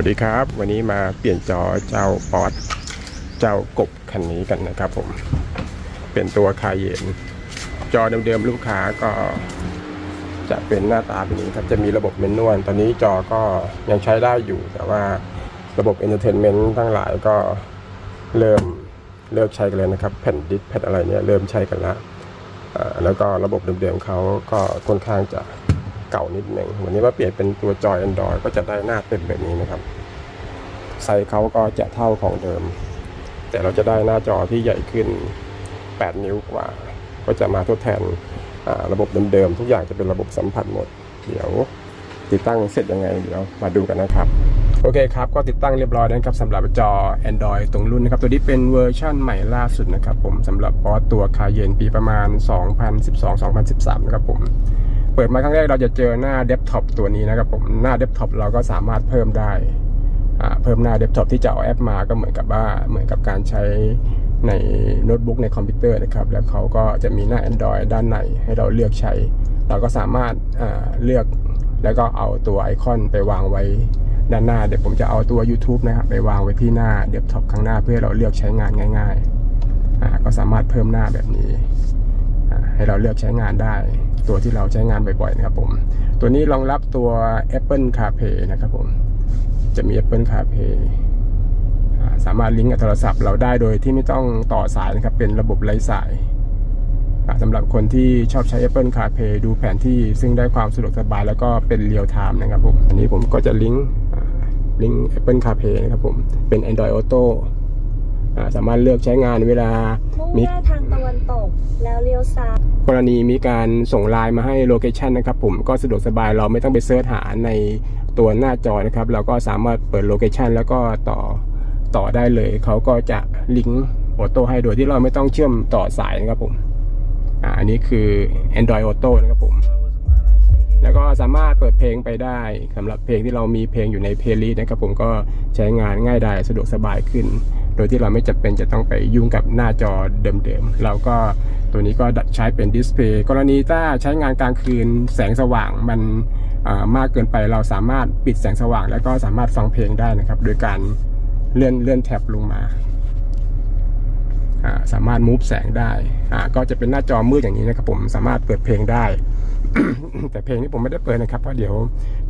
วัสดีครับ วันนี้มาเปลี่ยนจอเจ้าปอดเจ้ากบคันนี้กันนะครับผม เป็นตัวคายเยนจอเดิมๆลูกค้าก็ จะเป็นหน้าตาแบบนี้ครับจะมีระบบเมนนวลตอนนี้จอก็ยังใช้ได้อยู่ แต่ว่าระบบเอนเตอร์เทนเมนต์ทั้งหลายก็เริ่มเลิกใช้กันแล้วนะครับ แผ่นดิสแผ่นอะไรเนี่ยเริ่มใช้กันแล้วแล้วก็ระบบเดิมๆเขาก็ค่อนข้างจะ เก่านิดหนึ่งวันนี้มาเปลี่ยนเป็นตัวจอย Android ก็จะได้หน้าเต็มแบบนี้นะครับไซส์เขาก็จะเท่าของเดิม แต่เราจะได้หน้าจอที่ใหญ่ขึ้น 8 นิ้วกว่า ก็จะมาทดแทนระบบเดิมๆทุกอย่างจะเป็นระบบสัมผัสหมด เดี๋ยวติดตั้งเสร็จยังไงเดี๋ยวมาดูกันนะครับ โอเคครับ ก็ติดตั้งเรียบร้อยแล้วนะครับสำหรับจอ Android ตรงรุ่นนะครับ ตัวนี้เป็นเวอร์ชั่นใหม่ล่าสุดนะครับผมสำหรับปอตัวคาเยนปีประมาณ 2012-2013 นะครับผม ปิดมาครั้งแรกเราจะเจอหน้าเดสก์ท็อปตัวนี้นะครับผมหน้าเดสก์ท็อปเราก็สามารถเพิ่มได้เพิ่มหน้าเดสก์ท็อปที่จะเอาแอปมาก็เหมือนกับว่าเหมือนกับการใช้ในโน้ตบุ๊กในคอมพิวเตอร์นะครับ แล้วเขาก็จะมีหน้า Android ด้านในให้เราเลือกใช้ เราก็สามารถเลือกแล้วก็เอาตัวไอคอนไปวางไว้ด้านหน้า เดี๋ยวผมจะเอาตัว YouTube นะครับไปวางไว้ที่หน้าเดสก์ท็อปข้างหน้าเพื่อเราเลือกใช้งานง่ายๆก็สามารถเพิ่มหน้าแบบนี้ ให้เราเลือกใช้งานได้ ตัวที่เราใช้งานบ่อยๆนะครับผม ตัวนี้รองรับตัว Apple CarPlay นะครับผม จะมี Apple CarPlay สามารถลิงก์กับโทรศัพท์เราได้โดยที่ไม่ต้องต่อสายนะครับ เป็นระบบไร้สายสำหรับคนที่ชอบใช้ Apple CarPlay ดูแผนที่ซึ่งได้ความสะดวกสบายแล้วก็เป็นเรียลไทม์นะครับผม อันนี้ผมก็จะลิงก์ลิงก์ Apple CarPlay นะครับผม เป็น Android Auto สามารถเลือกใช้งานเวลามุ่งหน้าทางตะวันตกแล้วเลี้ยวซ้าย กรณีมีการส่งไลน์มาให้โลเคชันนะครับผมก็สะดวกสบายเราไม่ต้องไปเสิร์ชหาในตัวหน้าจอนะครับ เราก็สามารถเปิดโลเคชันแล้วก็ต่อต่อได้เลย เขาก็จะลิงก์ออโต้ให้โดยที่เราไม่ต้องเชื่อมต่อสายนะครับผมอ่าอันนี้คือ Android Auto นะครับผมแล้วก็สามารถเปิดเพลงไปได้สำหรับเพลงที่เรามีเพลงอยู่ในเพลย์ลิสต์นะครับผมก็ใช้งานง่ายดายสะดวกสบายขึ้น โดยที่เราไม่จำเป็นจะต้องไปยุ่งกับหน้าจอเดิมๆเราก็ตัวนี้ก็ใช้เป็นดิสเพย์กรณีถ้าใช้งานกลางคืนแสงสว่างมันมากเกินไปเราสามารถปิดแสงสว่าง แล้วก็สามารถฟังเพลงได้นะครับ โดยการเลื่อนเลื่อนแท็บลงมาสามารถมูฟแสงได้ก็จะเป็นหน้าจอมืดอย่างนี้นะครับผมสามารถเปิดเพลงได้ แต่เพลงนี้ผมไม่ได้เปิดนะครับเพราะเดี๋ยว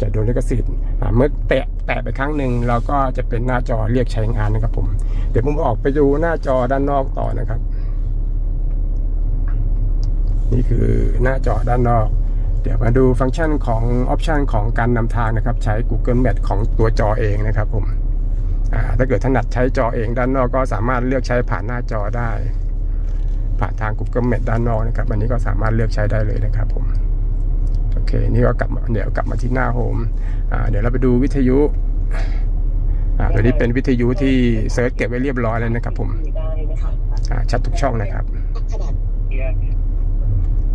จะโดนลิขสิทธิ์เมื่อแตะแตะไปครั้งหนึ่งเราก็จะเป็นหน้าจอเรียกใช้งานนะครับผม เดี๋ยวผมออกไปดูหน้าจอด้านนอกต่อนะครับ นี่คือหน้าจอด้านนอก เดี๋ยวมาดูฟังก์ชันของออปชันของการนำทางนะครับ ใช้ Google Map ของตัวจอเองนะครับผมถ้าเกิดถนัดใช้จอเองด้านนอกก็สามารถเลือกใช้ผ่านหน้าจอได้ ผ่านทาง Google Map ด้านนอกนะครับ อันนี้ก็สามารถเลือกใช้ได้เลยนะครับผม เค นี่ก็กลับเดี๋ยวกลับมาที่หน้าโฮมเดี๋ยวเราไปดูวิทยุตัวนี้เป็นวิทยุที่เซิร์ชเก็บไว้เรียบร้อยแล้วนะครับผมชัดทุกช่องนะครับ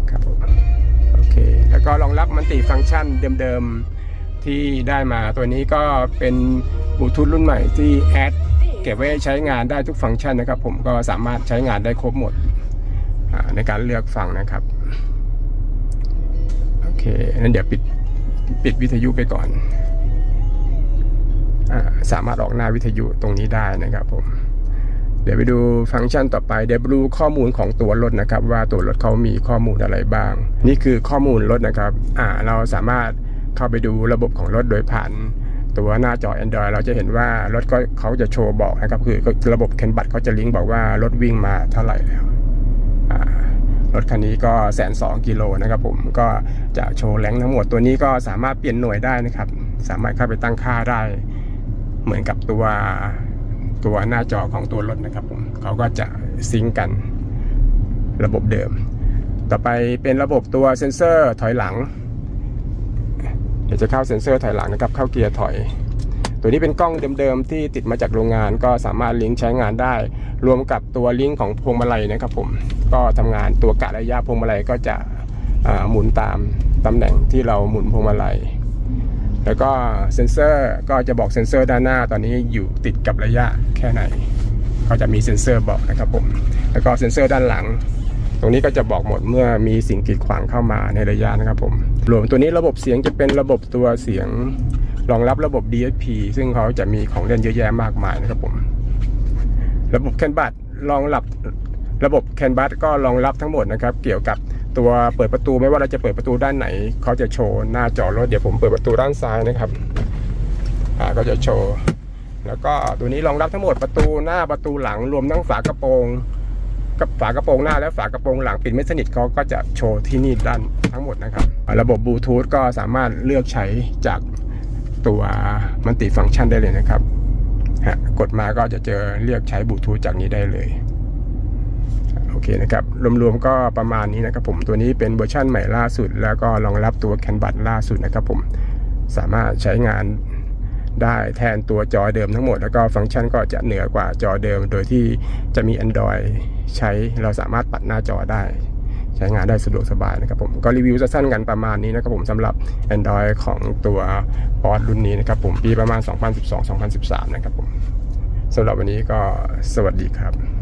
ครับผมโอเค แล้วก็รองรับมันติฟังก์ชันเดิมๆที่ได้มาตัวนี้ก็เป็นบลูทูธรุ่นใหม่ที่แอดเก็บไว้ใช้งานได้ทุกฟังก์ชันนะครับ ผมก็สามารถใช้งานได้ครบหมดในการเลือกฟังนะครับ เคงั้นเดี๋ยวปิดปิดวิทยุไปก่อนอสามารถออกหน้าวิทยุตรงนี้ได้นะครับผม เดี๋ยวไปดูฟังก์ชันต่อไป เดี๋ยวดูข้อมูลของตัวรถนะครับ ว่าตัวรถเขามีข้อมูลอะไรบ้าง นี่คือข้อมูลรถนะครับ อ่า เราสามารถเข้าไปดูระบบของรถโดยผ่านตัวหน้าจอ Android เราจะเห็นว่ารถก็เขาจะโชว์บอกนะครับ คือระบบเคนบัตเขาจะลิงก์บอกว่ารถวิ่งมาเท่าไหร่แล้ว รถคันนี้ก็แสนสองกิโลนะครับผมก็จะโชว์แรงทั้งหมดตัวนี้ก็สามารถเปลี่ยนหน่วยได้นะครับ สามารถเข้าไปตั้งค่าได้ เหมือนกับตัวตัวหน้าจอของตัวรถนะครับผมเขาก็จะซิงกันระบบเดิม ต่อไปเป็นระบบตัวเซ็นเซอร์ถอยหลัง เดี๋ยวจะเข้าเซ็นเซอร์ถอยหลังนะครับ เข้าเกียร์ถอย ตัวนี้เป็นกล้องเดิมๆที่ติดมาจากโรงงาน ก็สามารถลิงก์ใช้งานได้ รวมกับตัวลิงก์ของพวงมาลัยนะครับผมก็ทำงานตัวกะระยะพวงมาลัยก็จะหมุนตามตำแหน่งที่เราหมุนพวงมาลัย แล้วก็เซ็นเซอร์ก็จะบอกเซ็นเซอร์ด้านหน้าตอนนี้อยู่ติดกับระยะแค่ไหน ก็จะมีเซ็นเซอร์บอกนะครับผม แล้วก็เซ็นเซอร์ด้านหลัง ตรงนี้ก็จะบอกหมดเมื่อมีสิ่งกีดขวางเข้ามาในระยะนะครับผม รวมตัวนี้ระบบเสียงจะเป็นระบบตัวเสียง รองรับระบบ DSP ซึ่งเขาจะมีของเล่นเยอะแยะมากมายนะครับผม ระบบแคนบัตรองรับระบบแคนบัตก็รองรับทั้งหมดนะครับ เกี่ยวกับตัวเปิดประตูไม่ว่าเราจะเปิดประตูด้านไหน เขาจะโชว์หน้าจอรถเดี๋ยวผมเปิดประตูด้านซ้ายนะครับอ่าก็จะโชว์ แล้วก็ตัวนี้รองรับทั้งหมดประตูหน้าประตูหลังรวมทั้งฝากระโปรงกับฝากระโปรงหน้าและฝากระโปรงหลังปิดไม่สนิทเขาก็จะโชว์ที่นี่ด้านทั้งหมดนะครับ ระบบบลูทูธก็สามารถเลือกใช้จาก ตัวมันติฟังก์ชันได้เลยนะครับฮะกดมาก็จะเจอเรียกใช้บลูทูธจากนี้ได้เลยโอเคนะครับรวมๆก็ประมาณนี้นะครับผมตัวนี้เป็นเวอร์ชั่นใหม่ล่าสุด แล้วก็รองรับตัวแคนบัตล่าสุดนะครับผมสามารถใช้งานได้แทนตัวจอเดิมทั้งหมด แล้วก็ฟังก์ชันก็จะเหนือกว่าจอเดิม โดยที่จะมี Android ใช้เราสามารถปัดหน้าจอได้ ใช้งานได้สะดวกสบายนะครับผมก็รีวิวสั้นๆกันประมาณนี้นะครับผมสำหรับ Android ของตัวปอดรุ่นนี้นะครับผมปีประมาณ 2012-2013 นะครับผมสำหรับวันนี้ก็สวัสดีครับ